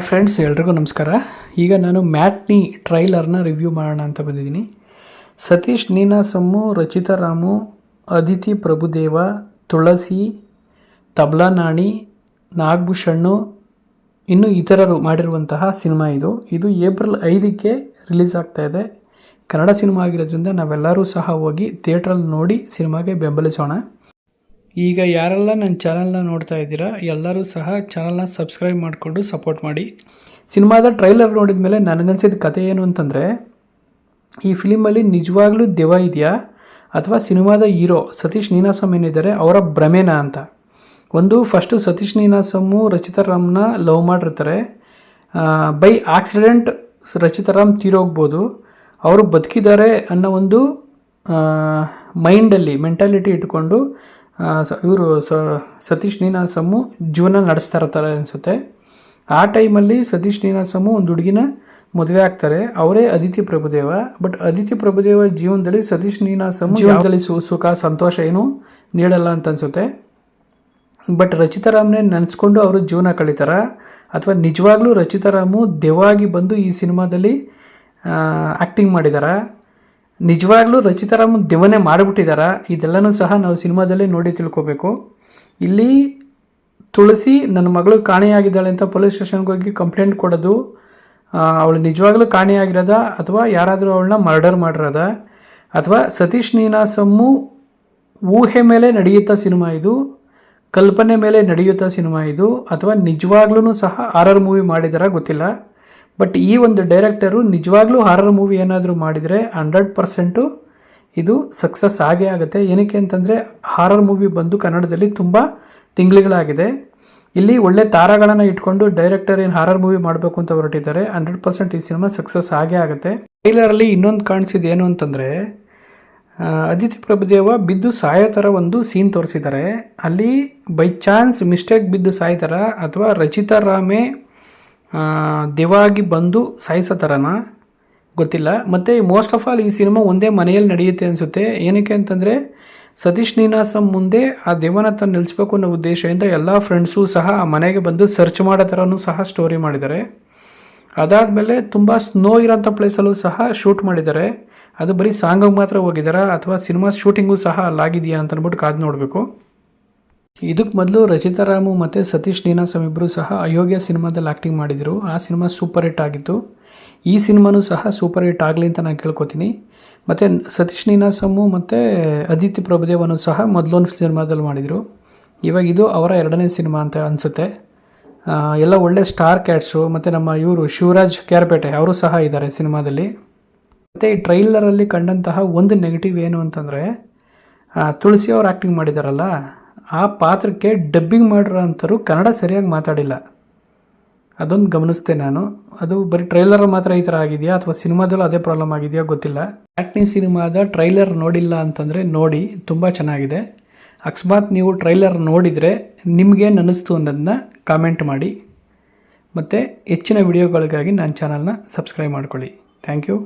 Friends ಎಲ್ರಿಗೂ ನಮಸ್ಕಾರ. ಈಗ ನಾನು ಮ್ಯಾಟ್ನಿ ಟ್ರೈಲರ್ನ ರಿವ್ಯೂ ಮಾಡೋಣ ಅಂತ ಬಂದಿದ್ದೀನಿ. ಸತೀಶ್ ನೀನಾಸಮ್ಮು ರಚಿತಾ, ರಾಮು, ಅದಿತಿ, ಪ್ರಭುದೇವ, ತುಳಸಿ, ತಬ್ಲಾ ನಾಣಿ, ನಾಗಭೂಷಣ್ಣು, ಇನ್ನು ಇತರರು ಮಾಡಿರುವಂತಹ ಸಿನಿಮಾ ಇದು. ಇದು ಏಪ್ರಿಲ್ ಐದಕ್ಕೆ ರಿಲೀಸ್ ಆಗ್ತಾ ಇದೆ. ಕನ್ನಡ ಸಿನಿಮಾ ಆಗಿರೋದ್ರಿಂದ ನಾವೆಲ್ಲರೂ ಸಹ ಹೋಗಿ ಥಿಯೇಟ್ರಲ್ಲಿ ನೋಡಿ ಸಿನಿಮಾಗೆ ಬೆಂಬಲಿಸೋಣ. ಈಗ ಯಾರೆಲ್ಲ ನನ್ನ ಚಾನಲ್ನ ನೋಡ್ತಾ ಇದ್ದೀರಾ, ಎಲ್ಲರೂ ಸಹ ಚಾನಲ್ನ ಸಬ್ಸ್ಕ್ರೈಬ್ ಮಾಡಿಕೊಂಡು ಸಪೋರ್ಟ್ ಮಾಡಿ. ಸಿನಿಮಾದ ಟ್ರೈಲರ್ ನೋಡಿದ ಮೇಲೆ ನನಗನ್ಸಿದ ಕತೆ ಏನು ಅಂತಂದರೆ, ಈ ಫಿಲಿಮಲ್ಲಿ ನಿಜವಾಗ್ಲೂ ದೆವ ಇದೆಯಾ? ಅಥವಾ ಸಿನಿಮಾದ ಹೀರೋ ಸತೀಶ್ ನೀನಾಸಮ್ ಏನಿದ್ದಾರೆ, ಅವರ ಭ್ರಮೇನ ಅಂತ? ಒಂದು ಫಸ್ಟು ಸತೀಶ್ ನೀನಾಸಮ್ಮು ರಚಿತಾ ರಾಮ್ನ ಲವ್ ಮಾಡಿರ್ತಾರೆ. ಬೈ ಆಕ್ಸಿಡೆಂಟ್ ರಚಿತಾ ರಾಮ್ ತೀರೋಗ್ಬೋದು. ಅವರು ಬದುಕಿದ್ದಾರೆ ಅನ್ನೋ ಒಂದು ಮೈಂಡಲ್ಲಿ ಮೆಂಟಾಲಿಟಿ ಇಟ್ಕೊಂಡು ಇವರು ಸತೀಶ್ ನೀನಾಸಮ್ಮು ಜೀವನ ನಡೆಸ್ತಾ ಇರ್ತಾರೆ ಅನಿಸುತ್ತೆ. ಆ ಟೈಮಲ್ಲಿ ಸತೀಶ್ ನೀನಾಸಮ್ಮು ಒಂದು ಹುಡುಗಿನ ಮದುವೆ ಆಗ್ತಾರೆ. ಅವರೇ ಅದಿತಿ ಪ್ರಭುದೇವ. ಬಟ್ ಅದಿತಿ ಪ್ರಭುದೇವ ಜೀವನದಲ್ಲಿ ಸತೀಶ್ ನೀನಾಸಮ್ಮು ಜೀವನದಲ್ಲಿ ಸು, ಸುಖ, ಸಂತೋಷ ಏನು ನೀಡಲ್ಲ ಅಂತ ಅನಿಸುತ್ತೆ. ಬಟ್ ರಚಿತಾರಾಮ್ನೇ ನೆನೆಸ್ಕೊಂಡು ಅವರು ಜೀವನ ಕಳೀತಾರ. ಅಥವಾ ನಿಜವಾಗ್ಲೂ ರಚಿತಾರಾಮು ದೆವಾಗಿ ಬಂದು ಈ ಸಿನಿಮಾದಲ್ಲಿ ಆ್ಯಕ್ಟಿಂಗ್ ಮಾಡಿದಾರ. ನಿಜವಾಗ್ಲೂ ರಚಿತಾರಾಮ್ ದಿವನೇ ಮಾಡಿಬಿಟ್ಟಿದಾರ, ಇದೆಲ್ಲನೂ ಸಹ ನಾವು ಸಿನಿಮಾದಲ್ಲಿ ನೋಡಿ ತಿಳ್ಕೊಬೇಕು. ಇಲ್ಲಿ ತುಳಸಿ ನನ್ನ ಮಗಳು ಕಾಣೆಯಾಗಿದ್ದಾಳೆ ಅಂತ ಪೊಲೀಸ್ ಸ್ಟೇಷನ್ಗೆ ಹೋಗಿ ಕಂಪ್ಲೇಂಟ್ ಕೊಡೋದು ಅವಳು ನಿಜವಾಗ್ಲೂ ಕಾಣೆಯಾಗಿರೋದ ಅಥವಾ ಯಾರಾದರೂ ಅವಳನ್ನ ಮರ್ಡರ್ ಮಾಡಿರೋದ? ಅಥವಾ ಸತೀಶ್ ನೀನಾಸಮ್ಮು ಊಹೆ ಮೇಲೆ ನಡೆಯುತ್ತಾ ಸಿನಿಮಾ ಇದು? ಕಲ್ಪನೆ ಮೇಲೆ ನಡೆಯುತ್ತಾ ಸಿನಿಮಾ ಇದು? ಅಥವಾ ನಿಜವಾಗ್ಲೂ ಸಹ ಆರ್ ಮೂವಿ ಮಾಡಿದಾರ ಗೊತ್ತಿಲ್ಲ? ಬಟ್ ಈ ಒಂದು ಡೈರೆಕ್ಟರು ನಿಜವಾಗ್ಲೂ ಹಾರರ್ ಮೂವಿ ಏನಾದರೂ ಮಾಡಿದರೆ ಹಂಡ್ರೆಡ್ ಪರ್ಸೆಂಟು ಇದು ಸಕ್ಸಸ್ ಆಗೇ ಆಗುತ್ತೆ. ಏನಕ್ಕೆ ಅಂತಂದರೆ ಹಾರರ್ ಮೂವಿ ಬಂದು ಕನ್ನಡದಲ್ಲಿ ತುಂಬ ತಿಂಗಳುಗಳಾಗಿದೆ. ಇಲ್ಲಿ ಒಳ್ಳೆ ತಾರಾಗಳನ್ನು ಇಟ್ಕೊಂಡು ಡೈರೆಕ್ಟರ್ ಏನು ಹಾರರ್ ಮೂವಿ ಮಾಡಬೇಕು ಅಂತ ಹೊರಟಿದ್ದಾರೆ. ಹಂಡ್ರೆಡ್ ಪರ್ಸೆಂಟ್ ಈ ಸಿನಿಮಾ ಸಕ್ಸಸ್ ಆಗೇ ಆಗುತ್ತೆ. ಟ್ರೈಲರಲ್ಲಿ ಇನ್ನೊಂದು ಕಾಣಿಸಿದ್ದು ಏನು ಅಂತಂದರೆ ಅದಿತಿ ಪ್ರಭುದೇವ ಬಿದ್ದು ಸಾಯೋ ಥರ ಒಂದು ಸೀನ್ ತೋರಿಸಿದ್ದಾರೆ. ಅಲ್ಲಿ ಬೈ ಚಾನ್ಸ್ ಮಿಸ್ಟೇಕ್ ಬಿದ್ದು ಸಾಯ್ತಾರ ಅಥವಾ ರಚಿತಾ ರಾಮೇ ದೆವಾಗಿ ಬಂದು ಸಾಯಿಸೋ ಥರನ ಗೊತ್ತಿಲ್ಲ. ಮತ್ತು ಮೋಸ್ಟ್ ಆಫ್ ಆಲ್ ಈ ಸಿನಿಮಾ ಒಂದೇ ಮನೆಯಲ್ಲಿ ನಡೆಯುತ್ತೆ ಅನಿಸುತ್ತೆ. ಏನಕ್ಕೆ ಅಂತಂದರೆ, ಸತೀಶ್ ನೀನಾಸಂ ಮುಂದೆ ಆ ದೇವನ ತಾನು ನಿಲ್ಲಿಸ್ಬೇಕು ಅನ್ನೋ ಉದ್ದೇಶದಿಂದ ಎಲ್ಲ ಫ್ರೆಂಡ್ಸು ಸಹ ಆ ಮನೆಗೆ ಬಂದು ಸರ್ಚ್ ಮಾಡೋ ಥರನೂ ಸಹ ಸ್ಟೋರಿ ಮಾಡಿದ್ದಾರೆ. ಅದಾದಮೇಲೆ ತುಂಬ ಸ್ನೋ ಇರೋಂಥ ಪ್ಲೇಸಲ್ಲೂ ಸಹ ಶೂಟ್ ಮಾಡಿದ್ದಾರೆ. ಅದು ಬರೀ ಸಾಂಗಿಗೆ ಮಾತ್ರ ಹೋಗಿದ್ದಾರಾ? ಅಥವಾ ಸಿನಿಮಾ ಶೂಟಿಂಗು ಸಹ ಅಲ್ಲಾಗಿದೆಯಾ ಅಂತ ಅಂದ್ಬಿಟ್ಟು ಕಾದು ನೋಡಬೇಕು. ಇದಕ್ಕೆ ಮೊದಲು ರಚಿತಾ ರಾಮು ಮತ್ತು ಸತೀಶ್ ನೀನಾಸಮ್ ಇಬ್ಬರು ಸಹ ಅಯೋಗ್ಯ ಸಿನಿಮಾದಲ್ಲಿ ಆ್ಯಕ್ಟಿಂಗ್ ಮಾಡಿದರು. ಆ ಸಿನಿಮಾ ಸೂಪರ್ ಹಿಟ್ ಆಗಿತ್ತು. ಈ ಸಿನಿಮಾನೂ ಸಹ ಸೂಪರ್ ಹಿಟ್ ಆಗಲಿ ಅಂತ ನಾನು ಕೇಳ್ಕೊತೀನಿ. ಮತ್ತು ಸತೀಶ್ ನೀನಾಸಮ್ಮು ಮತ್ತು ಅದಿತಿ ಪ್ರಭುದೇವನು ಸಹ ಮೊದಲೊಂದು ಸಿನಿಮಾದಲ್ಲಿ ಮಾಡಿದರು. ಇವಾಗ ಇದು ಅವರ ಎರಡನೇ ಸಿನಿಮಾ ಅಂತ ಅನಿಸುತ್ತೆ. ಎಲ್ಲ ಒಳ್ಳೆ ಸ್ಟಾರ್ ಕ್ಯಾಟ್ಸು ಮತ್ತು ನಮ್ಮ ಇವರು ಶಿವರಾಜ್ ಕ್ಯಾರ್ಪೇಟೆ, ಅವರು ಸಹ ಇದ್ದಾರೆ ಸಿನಿಮಾದಲ್ಲಿ. ಮತ್ತು ಈ ಟ್ರೈಲರಲ್ಲಿ ಕಂಡಂತಹ ಒಂದು ನೆಗೆಟಿವ್ ಏನು ಅಂತಂದರೆ ತುಳಸಿ ಅವ್ರು ಆ್ಯಕ್ಟಿಂಗ್ ಮಾಡಿದಾರಲ್ಲ ಆ ಪಾತ್ರಕ್ಕೆ ಡಬ್ಬಿಂಗ್ ಮಾಡಿರೋ ಅಂಥವ್ರು ಕನ್ನಡ ಸರಿಯಾಗಿ ಮಾತಾಡಿಲ್ಲ. ಅದೊಂದು ಗಮನಿಸ್ತೆ ನಾನು. ಅದು ಬರೀ ಟ್ರೈಲರ್ ಮಾತ್ರ ಈ ಥರ ಆಗಿದೆಯಾ? ಅಥವಾ ಸಿನಿಮಾದಲ್ಲೂ ಅದೇ ಪ್ರಾಬ್ಲಮ್ ಆಗಿದೆಯಾ ಗೊತ್ತಿಲ್ಲ. ಆ್ಯಕ್ಟಿಂಗ್ ಸಿನಿಮಾದ ಟ್ರೈಲರ್ ನೋಡಿಲ್ಲ ಅಂತಂದರೆ ನೋಡಿ, ತುಂಬ ಚೆನ್ನಾಗಿದೆ. ಅಕಸ್ಮಾತ್ ನೀವು ಟ್ರೈಲರ್ ನೋಡಿದರೆ ನಿಮಗೇನು ಅನ್ನಿಸ್ತು ಅನ್ನೋದನ್ನ ಕಾಮೆಂಟ್ ಮಾಡಿ. ಮತ್ತು ಹೆಚ್ಚಿನ ವಿಡಿಯೋಗಳಿಗಾಗಿ ನನ್ನ ಚಾನಲ್ನ ಸಬ್ಸ್ಕ್ರೈಬ್ ಮಾಡ್ಕೊಳ್ಳಿ. Thank you